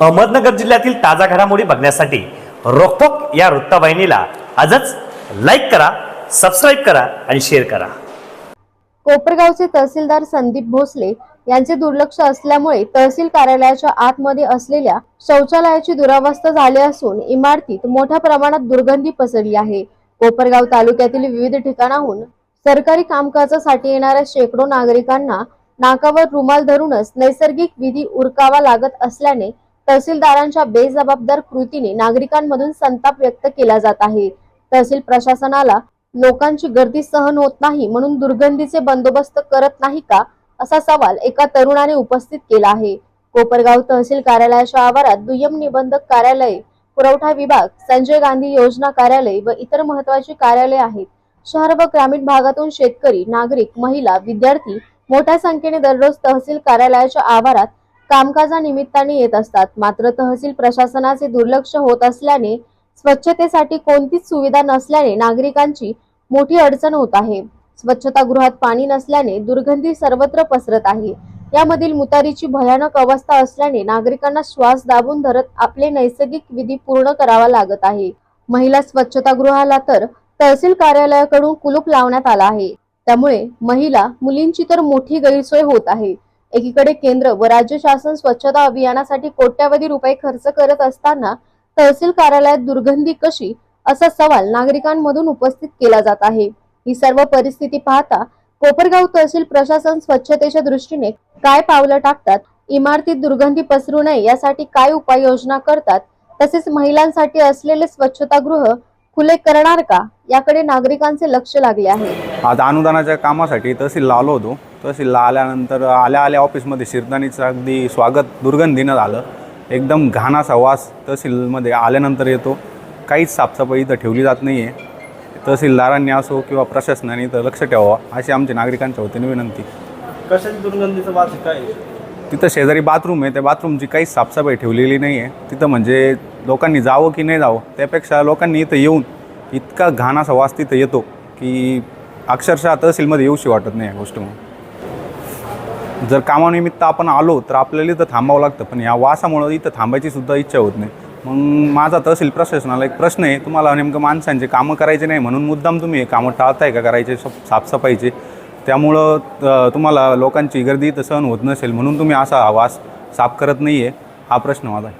अहमदनगर जिल्ह्यातील ताजा घडामोडी बघण्यासाठी रोखोक या वृत्तवाहिनीला आजच लाईक करा सबस्क्राईब करा आणि शेअर करा. कोपरगावचे तहसीलदार संदीप भोसले यांचे दुर्लक्ष असल्यामुळे तहसील कार्यालयाच्या आतमध्ये असलेल्या शौचालयाची दुरावस्था झाली असून इमारतीत मोठ्या प्रमाणात दुर्गंधी पसरली आहे. कोपरगाव तालुक्यातील विविध ठिकाणाहून सरकारी कामकाजासाठी येणाऱ्या शेकडो नागरिकांना नाकावर रुमाल धरूनच नैसर्गिक विधी उरकावा लागत असल्याने तहसीलदारांच्या बेजबाबदार कृतीने नागरिकांमधून संताप व्यक्त केला जात आहे. तहसील प्रशासनाला लोकांची गर्दी सहन होत नाही म्हणून दुर्गंधीचे बंदोबस्त करत नाही का असा सवाल एका तरुणाने उपस्थित केला आहे. कोपरगाव तहसील कार्यालयाच्या आवारात दुय्यम निबंधक कार्यालय पुरवठा विभाग संजय गांधी योजना कार्यालय व इतर महत्वाची कार्यालय आहेत. शहर व ग्रामीण भागातून शेतकरी नागरिक महिला विद्यार्थी मोठ्या संख्येने दररोज तहसील कार्यालयाच्या आवारात कामकाजानिमित्ताने येत असतात. मात्र तहसील प्रशासनाचे दुर्लक्ष होत असल्याने स्वच्छतेसाठी कोणतीच सुविधा नसल्याने नागरिकांची मोठी अडचण होत आहे. स्वच्छतागृहात पाणी नसल्याने दुर्गंधी सर्वत्र पसरत आहे. यामधील मुतारीची भयानक अवस्था असल्याने नागरिकांना श्वास दाबून धरत आपले नैसर्गिक विधी पूर्ण करावा लागत आहे. महिला स्वच्छतागृहाला तर तहसील कार्यालयाकडून कुलूप लावण्यात आला आहे. त्यामुळे महिला मुलींची तर मोठी गैरसोय होत आहे. एकीकडे केंद्र व राज्य शासन स्वच्छता अभियानासाठी कोट्यावधी रुपये खर्च करत असताना तहसील कार्यालयात दुर्गंधी कशी असा सवाल नागरिकांमधून उपस्थित केला जात आहे. ही सर्व परिस्थिती पाहता कोपरगाव तहसील प्रशासन स्वच्छतेच्या दृष्टीने काय पावलं टाकतात इमारतीत दुर्गंधी पसरू नये यासाठी काय उपाययोजना करतात तसेच महिलांसाठी असलेले स्वच्छतागृह खुले करणार का? याकडे नागरिकांचे लक्ष लागले आहे. आज अनुदानाच्या कामासाठी तहसीलला आलो होतो. तहसीलला आल्यानंतर आल्या आल्या ऑफिसमध्ये शिरदानीचं अगदी स्वागत दुर्गंधीनं झालं. एकदम घाण असा वास तहसीलमध्ये आल्यानंतर येतो. काहीच साफसफाई इथं ठेवली जात नाही आहे तहसीलदारांनी असो किंवा प्रशासनाने इथं लक्ष ठेवावं अशी आमची नागरिकांच्या वतीने विनंती. कशाची दुर्गंधीचा वास आहे? काय तिथं शेजारी बाथरूम आहे. त्या बाथरूमची काहीच साफसफाई ठेवलेली नाही आहे तिथं म्हणजे लोकांनी जावं की नाही जावं त्यापेक्षा लोकांनी इथं येऊन इतका घाण असा वास तिथं येतो की अक्षरशः तहसीलमध्ये येऊशी वाटत नाही या गोष्टीमुळे. जर कामानिमित्त आपण आलो तर आपल्याला इथं थांबावं लागतं पण या वासामुळं इथं थांबायची सुद्धा इच्छा होत नाही. मग माझा तहसील प्रशासनाला एक प्रश्न आहे तुम्हाला नेमकं माणसांचे कामं करायचे नाही म्हणून मुद्दाम तुम्ही हे कामं टाळताय का करायचे साफसफाईचे? त्यामुळं तुम्हाला लोकांची गर्दी इथं सहन होत नसेल म्हणून तुम्ही असा वास साफ करत नाही आहे हा प्रश्न माझा आहे.